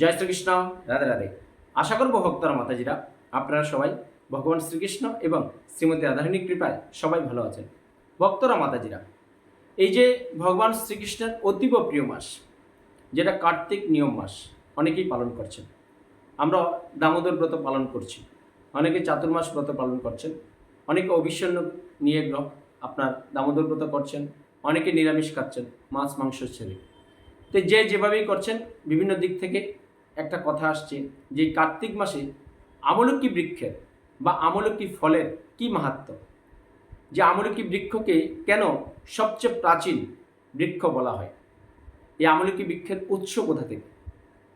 জয় শ্রীকৃষ্ণ, রাধে রাধে। আশা করব ভক্তরা, মাতাজিরা, আপনারা সবাই ভগবান শ্রীকৃষ্ণ এবং শ্রীমতী রাধারণী কৃপায় সবাই ভালো আছেন। ভক্তরা, মাতাজিরা, এই যে ভগবান শ্রীকৃষ্ণের অতীব প্রিয় মাস, যেটা কার্তিক নিয়ম মাস, অনেকেই পালন করছেন। আমরা দামোদর ব্রত পালন করছি, অনেকে চাতুর্মাস ব্রত পালন করছেন, অনেকে অবিষণ্য নিয়ে গ্রহ আপনার দামোদর ব্রত করছেন, অনেকে নিরামিষ খাচ্ছেন, মাছ, মাংস ছেড়ে। তো যে যেভাবেই করছেন, বিভিন্ন দিক থেকে একটা কথা আসছে যে কার্তিক মাসে আমলকি বৃক্ষের বা আমলকি ফলের কি মাহাত্ম? যে আমলকি বৃক্ষকে কেন সবচেয়ে প্রাচীন বৃক্ষ বলা হয়? এই আমলকি বৃক্ষের উৎস কোথা থেকে?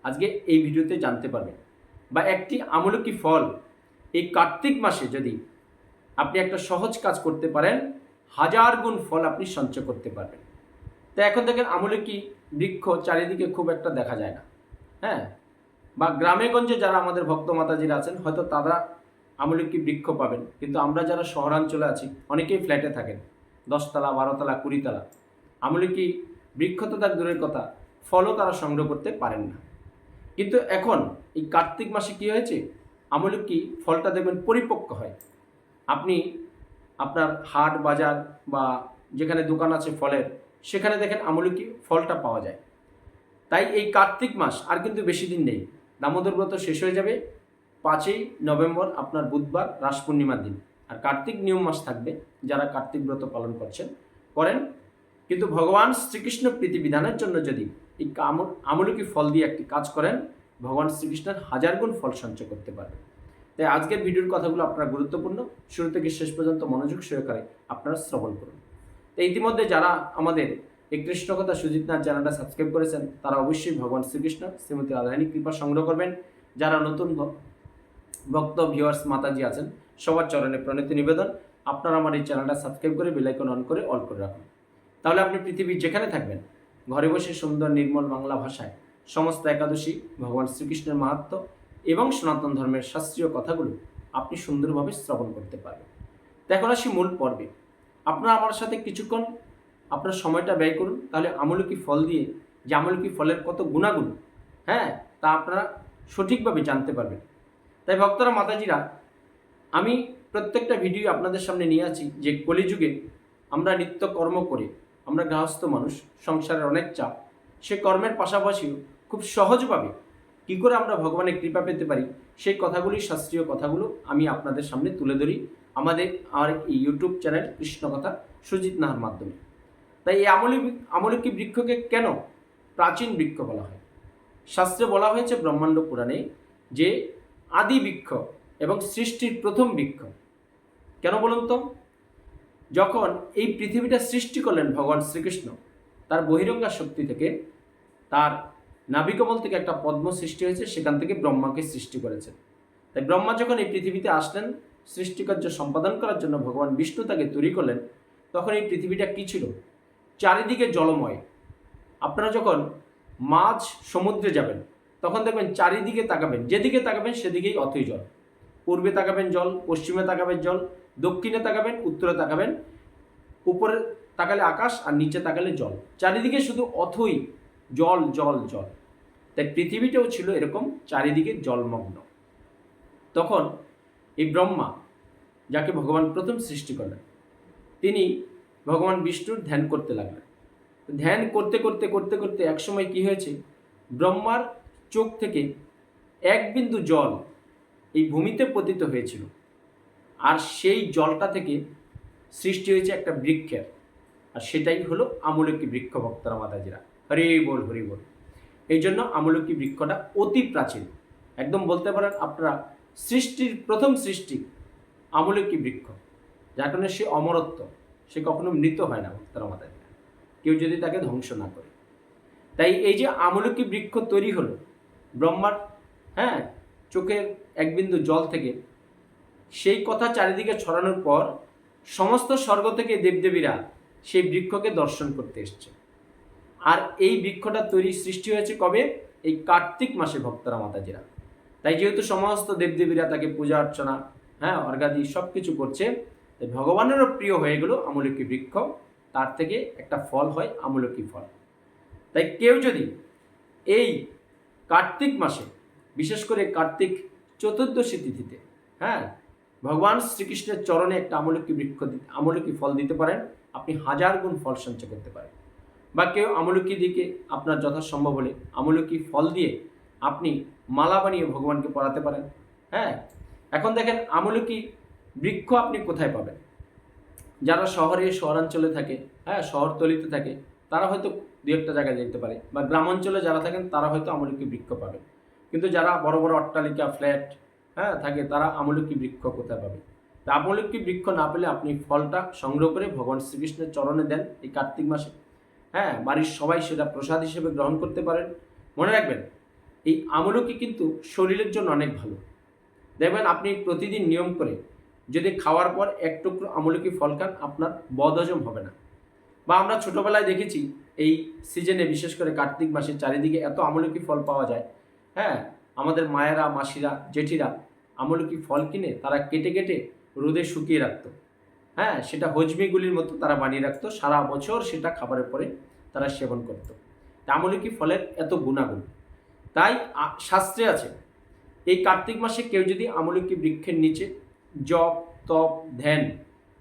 আজকে এই ভিডিওতে জানতে পারবেন। বা একটি আমলকি ফল এই কার্তিক মাসে যদি আপনি একটা সহজ কাজ করতে পারেন, হাজার গুণ ফল আপনি সঞ্চয় করতে পারবেন। তো এখন দেখেন আমলকি বৃক্ষ চারিদিকে খুব একটা দেখা যায় না। হ্যাঁ? বা গ্রামে গঞ্জে যারা আমাদের ভক্ত মাতাজিরা আছেন, হয়তো তারা আমলকি বৃক্ষ পাবেন। কিন্তু আমরা যারা শহরাঞ্চলে আছি, অনেকেই ফ্ল্যাটে থাকেন। দশতলা, বারোতলা, কুড়িতলা। আমলকি বৃক্ষ তো তার দূরের কথা, ফলও তারা সংগ্রহ করতে পারেন না। কিন্তু এখন, এই কার্তিক মাসে কী হয়েছে? আমলকি ফলটা দেখবেন পরিপক্ক হয়। আপনি আপনার হাট বাজার বা যেখানে দোকান আছে ফলের, সেখানে দেখেন আমলকি ফলটা পাওয়া যায়। তাই এই কার্তিক মাস আর কিন্তু বেশি দিন নেই। দামোদর ব্রত শেষ হয়ে যাবে। পাঁচই নভেম্বর আপনার বুধবার রাস পূর্ণিমার দিন। আর কার্তিক নিয়ম মাস থাকবে, যারা কার্তিক ব্রত পালন করছেন, করেন। কিন্তু ভগবান শ্রীকৃষ্ণ প্রীতিবিধানের জন্য যদি এই আমলকি ফল দিয়ে একটি কাজ করেন, ভগবান শ্রীকৃষ্ণের হাজার গুণ ফল সঞ্চয় করতে পারবে। তাই আজকের ভিডিওর কথাগুলো আপনার গুরুত্বপূর্ণ। শুরু থেকে শেষ পর্যন্ত মনোযোগ সহকারে আপনারা শ্রবণ করুন। তো ইতিমধ্যে যারা আমাদের এই কৃষ্ণকথা সুজিত নাথ চ্যানেলটা সাবস্ক্রাইব করেছেন, তারা অবশ্যই ভগবান শ্রীকৃষ্ণ, শ্রীমতী রাধারানী কৃপা সংগ্রহ করবেন। যারা নতুন ভক্ত ভিউয়ার্স মাতাজি আছেন, সবার চরণে প্রণীত নিবেদন, আপনারা আমার এই চ্যানেলটা সাবস্ক্রাইব করে বেলাইকন অন করে অল করে রাখুন। তাহলে আপনি পৃথিবীর যেখানে থাকবেন, ঘরে বসে সুন্দর নির্মল বাংলা ভাষায় সমস্ত একাদশী, ভগবান শ্রীকৃষ্ণের মাহাত্ম এবং সনাতন ধর্মের শাস্ত্রীয় কথাগুলো আপনি সুন্দরভাবে শ্রবণ করতে পারবেন। তো এখন আসি মূল পর্বে। আপনারা আমার সাথে কিছুক্ষণ আপনার সময়টা ব্যয় করুন, তাহলে আমলকি ফল দিয়ে যে আমলকি ফলের কত গুণাগুণ হ্যাঁ? তা আপনারা সঠিকভাবে জানতে পারবেন। তাই ভক্তরা, মাতাজিরা, আমি প্রত্যেকটা ভিডিও আপনাদের সামনে নিয়ে আছি যে কলিযুগে আমরা নিত্য কর্ম করে, আমরা গৃহস্থ মানুষ, সংসারের অনেক চাপ, সে কর্মের পাশাপাশিও খুব সহজভাবে কী করে আমরা ভগবানের কৃপা পেতে পারি, সেই কথাগুলি, শাস্ত্রীয় কথাগুলো আমি আপনাদের সামনে তুলে ধরি। আমাদের আর এই ইউটিউব চ্যানেল কৃষ্ণকথা সুজিত নাহার মাধ্যমে। তাই এই আমলি আমলকি বৃক্ষকে কেন প্রাচীন বৃক্ষ বলা হয়? শাস্ত্রে বলা হয়েছে ব্রহ্মাণ্ড পুরাণে যে আদি বৃক্ষ এবং সৃষ্টির প্রথম বৃক্ষ। কেন বলুন তো? যখন এই পৃথিবীটা সৃষ্টি করলেন ভগবান শ্রীকৃষ্ণ, তার বহিরঙ্গা শক্তি থেকে, তার নাভিকমল থেকে একটা পদ্ম সৃষ্টি হয়েছে, সেখান থেকে ব্রহ্মাকে সৃষ্টি করেছেন। তাই ব্রহ্মা যখন এই পৃথিবীতে আসলেন, সৃষ্টিকার্য সম্পাদন করার জন্য ভগবান বিষ্ণু তাকে তৈরি করলেন, তখন এই পৃথিবীটা কী ছিল? চারিদিকে জলময়। আপনারা যখন মাছ সমুদ্রে যাবেন, তখন দেখবেন চারিদিকে তাকাবেন, যেদিকে তাকাবেন সেদিকেই অথই জল। পূর্বে তাকাবেন জল, পশ্চিমে তাকাবেন জল, দক্ষিণে তাকাবেন, উত্তরে তাকাবেন, উপরে তাকালে আকাশ আর নিচে তাকালে জল। চারিদিকে শুধু অথই জল জল জল। তাই পৃথিবীটাও ছিল এরকম চারিদিকে জলমগ্ন। তখন এই ব্রহ্মা, যাকে ভগবান প্রথম সৃষ্টি করলেন, তিনি ভগবান বিষ্ণুর ধ্যান করতে লাগলেন। ধ্যান করতে করতে করতে করতে একসময় কি হয়েছে? ব্রহ্মার চোখ থেকে এক বিন্দু জল এই ভূমিতে পতিত হয়েছিল। আর সেই জলটা থেকে সৃষ্টি হয়েছে একটা বৃক্ষের। আর সেটাই হলো আমলকি বৃক্ষ ভক্তরা মাতাজিরা। হরে বল, হরি বল। এই জন্য আমলকি বৃক্ষটা অতি প্রাচীন। একদম বলতে পারেন আপনারা সৃষ্টির প্রথম সৃষ্টি আমলকি বৃক্ষ। যার কারণে সে অমরত্ব। সে কখনো মৃত হয় না ভক্তরা মাতাজিরা কেউ যদি তাকে ধ্বংস না করে। তাই এই যে আমলকি বৃক্ষ তৈরি হলো, ব্রহ্মার হ্যাঁ চোখের এক বিন্দু জল থেকে, সেই কথা চারিদিকে ছড়ানোর পর সমস্ত স্বর্গ থেকে দেবদেবীরা সেই বৃক্ষকে দর্শন করতে এসছে। আর এই বৃক্ষটা তৈরি সৃষ্টি হয়েছে কবে? এই কার্তিক মাসে ভক্তরা মাতাজিরা। তাই যেহেতু সমস্ত দেবদেবীরা তাকে পূজা অর্চনা হ্যাঁ অর্গাদি সব কিছু করছে তাই ভগবানেরও প্রিয় হয়ে গেল আমলকি বৃক্ষ। তার থেকে একটা ফল হয় আমলকি ফল। তাই কেউ যদি এই কার্তিক মাসে, বিশেষ করে কার্তিক চতুর্দশী তিথিতে হ্যাঁ ভগবান শ্রীকৃষ্ণের চরণে একটা আমলকি বৃক্ষ আমলকি ফল দিতে পারেন, আপনি হাজার গুণ ফল সঞ্চয় করতে পারেন। বা কেউ আমলকি দিকে আপনার যথাসম্ভব হলে আমলকি ফল দিয়ে আপনি মালা বানিয়ে ভগবানকে পড়াতে পারেন। হ্যাঁ এখন দেখেন আমলকি বৃক্ষ আপনি কোথায় পাবেন? যারা শহরে, শহরাঞ্চলে থাকে হ্যাঁ শহরতলিতে থাকে, তারা হয়তো দু একটা জায়গায় যেতে পারে। বা গ্রামাঞ্চলে যারা থাকেন, তারা হয়তো আমলকি বৃক্ষ পাবেন। কিন্তু যারা বড় বড় অট্টালিকা, ফ্ল্যাট হ্যাঁ থাকে, তারা আমলকি বৃক্ষ কোথায় পাবে তা আমলকি বৃক্ষ না পেলে আপনি ফলটা সংগ্রহ করে ভগবান শ্রীকৃষ্ণের চরণে দেন এই কার্তিক মাসে। হ্যাঁ বাড়ির সবাই সেটা প্রসাদ হিসেবে গ্রহণ করতে পারেন। মনে রাখবেন, এই আমলকি কিন্তু শরীরের জন্য অনেক ভালো। দেখবেন, আপনি প্রতিদিন নিয়ম করে যদি খাওয়ার পর এক টুকরো আমলকি ফল খান, আপনার বদহজম হবে না। বা আমরা ছোটোবেলায় দেখেছি, এই সিজনে বিশেষ করে কার্তিক মাসে চারিদিকে এত আমলকি ফল পাওয়া যায়। হ্যাঁ আমাদের মায়েরা, মাসিরা, জেঠিরা আমলকি ফল কিনে তারা কেটে কেটে রোদে শুকিয়ে রাখত। হ্যাঁ সেটা হজমিগুলির মতো তারা বানিয়ে রাখতো। সারা বছর সেটা খাবারের পরে তারা সেবন করতো। আমলকি ফলের এত গুণাগুণ। তাই শাস্ত্রে আছে, এই কার্তিক মাসে কেউ যদি আমলকি বৃক্ষের নিচে জপ, তপ, ধ্যান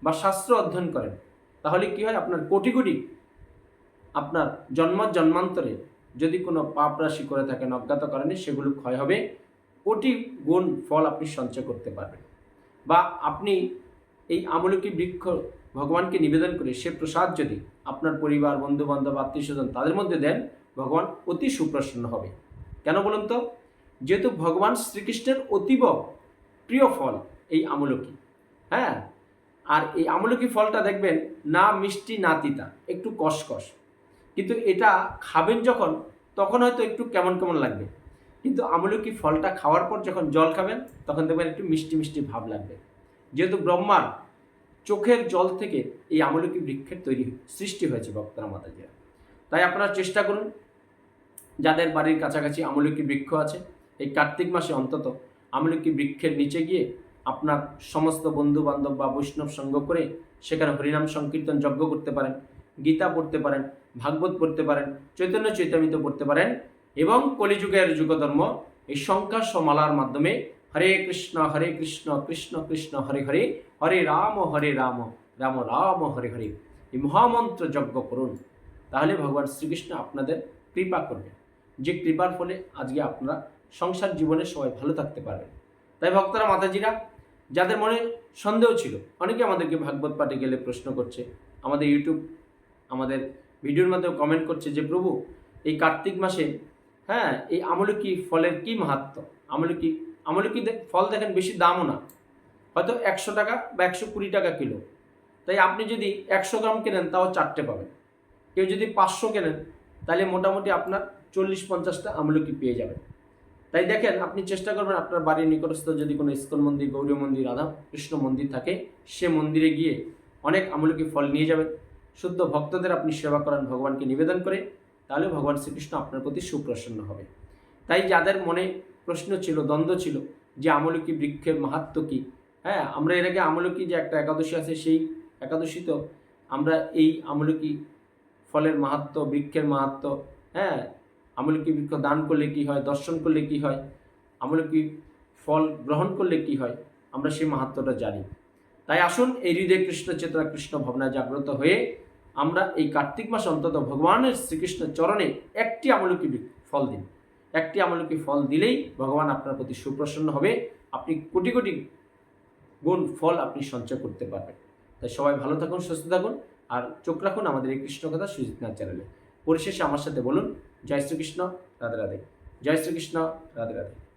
বা শাস্ত্র অধ্যয়ন করেন। তাহলে কি হয়? আপনার কোটি কোটি আপনার জন্ম জন্মান্তরে যদি কোনো পাপ রাশি করে থাকেন, অজ্ঞাত কারণে সেগুলো ক্ষয় হবে। কোটি গুণ ফল আপনি সঞ্চয় করতে পারবেন। বা আপনি এই আমলকি বৃক্ষ ভগবানকে নিবেদন করে সে প্রসাদ যদি আপনার পরিবার বন্ধু বান্ধব আত্মীয় স্বজন তাদের মধ্যে দেন, ভগবান অতি সুপ্রসন্ন হবে। কেন বলুন তো? যেহেতু ভগবান শ্রীকৃষ্ণের অতীব প্রিয় ফল এই আমলকি হ্যাঁ? আর এই আমলকি ফলটা দেখবেন, না মিষ্টি, না তিতা, একটু কষকষ। কিন্তু এটা খাবেন যখন, তখন হয়তো একটু কেমন কেমন লাগবে। কিন্তু আমলকি ফলটা খাওয়ার পর যখন জল খাবেন, তখন দেখবেন একটু মিষ্টি মিষ্টি ভাব লাগবে। যেহেতু ব্রহ্মার চোখের জল থেকে এই আমলকি বৃক্ষের তৈরি সৃষ্টি হয়েছে ভক্তরা মাতাজিরা। তাই আপনারা চেষ্টা করুন, যাদের বাড়ির কাছাকাছি আমলকি বৃক্ষ আছে, এই কার্তিক মাসে অন্তত আমলকি বৃক্ষের নিচে গিয়ে আপনার সমস্ত বন্ধু বান্ধব বা বৈষ্ণব সঙ্গ করে সেখানে হরিনাম সংকীর্তন যজ্ঞ করতে পারেন, গীতা পড়তে পারেন, ভাগবত পড়তে পারেন, চৈতন্য চৈতামিত পড়তে পারেন এবং কলিযুগের যুগধর্ম এই সংখ্যা সমালার মাধ্যমে হরে কৃষ্ণ হরে কৃষ্ণ কৃষ্ণ কৃষ্ণ, হরে হরে হরে রাম হরে রাম রাম রাম, হরে হরে এই মহামন্ত্র যজ্ঞ করুন। তাহলে ভগবান শ্রীকৃষ্ণ আপনাদের কৃপা করবেন। যে কৃপার ফলে আজকে আপনারা সংসার জীবনে সবাই ভালো থাকতে পারবেন। তাই ভক্তরা মাতাজিরা যাদের মনে সন্দেহ ছিল, অনেকে আমাদেরকে ভাগবত পাঠে গেলে প্রশ্ন করছে। আমাদের ইউটিউব, আমাদের ভিডিওর মাধ্যমে কমেন্ট করছে যে, প্রভু, এই কার্তিক মাসে হ্যাঁ এই আমলকি ফলের কি মাহাত্ম? আমলকি আমলকি ফল দেখেন বেশি দামও না। হয়তো একশো টাকা বা একশো কুড়ি টাকা কিলো। তাই আপনি যদি একশো গ্রাম কেনেন, তাও চারটে পাবেন। কেউ যদি পাঁচশো কেনেন, তাহলে মোটামুটি আপনার চল্লিশ পঞ্চাশটা আমলকি পেয়ে যাবেন। তাই দেখেন, আপনি চেষ্টা করবেন আপনার বাড়ির নিকটস্থ যদি কোনো ইস্কন মন্দির গৌরী মন্দির, রাধা কৃষ্ণ মন্দির থাকে, সে মন্দিরে গিয়ে অনেক আমলকি ফল নিয়ে যাবেন। শুদ্ধ ভক্তদের আপনি সেবা করান, ভগবানকে নিবেদন করে, তাহলে ভগবান শ্রীকৃষ্ণ আপনার প্রতি সুপ্রসন্ন হবে। তাই যাদের মনে প্রশ্ন ছিল, দ্বন্দ্ব ছিল যে আমলকি বৃক্ষের মাহাত্ম কী হ্যাঁ আমরা এর আগে আমলকি যে একটা একাদশী আছে, সেই একাদশী তো আমরা এই আমলকি ফলের মাহাত্ম, বৃক্ষের মাহাত্ম হ্যাঁ আমলকি বৃক্ষ দান করলে কি হয়, দর্শন করলে কি হয়, আমলকি ফল গ্রহণ করলে কি হয়, আমরা সেই মাহাত্মটা জানি। তাই আসুন এই হৃদয় কৃষ্ণ চেতনা কৃষ্ণ ভাবনায় জাগ্রত হয়ে আমরা এই কার্তিক মাস অন্তত ভগবানের শ্রীকৃষ্ণ চরণে একটি আমলকি ফল দিন। একটি আমলকি ফল দিলেই ভগবান আপনার প্রতি সুপ্রসন্ন হবে। আপনি কোটি কোটি গুণ ফল আপনি সঞ্চয় করতে পারবেন। তাই সবাই ভালো থাকুন, সুস্থ থাকুন, আর চোখ রাখুন আমাদের এই কৃষ্ণ কথা সুজিত নাথ চ্যানেলে। পরিশেষে আমার সাথে বলুন জয় শ্রীকৃষ্ণ রাধে রাধে। জয় শ্রীকৃষ্ণ রাধে রাধে।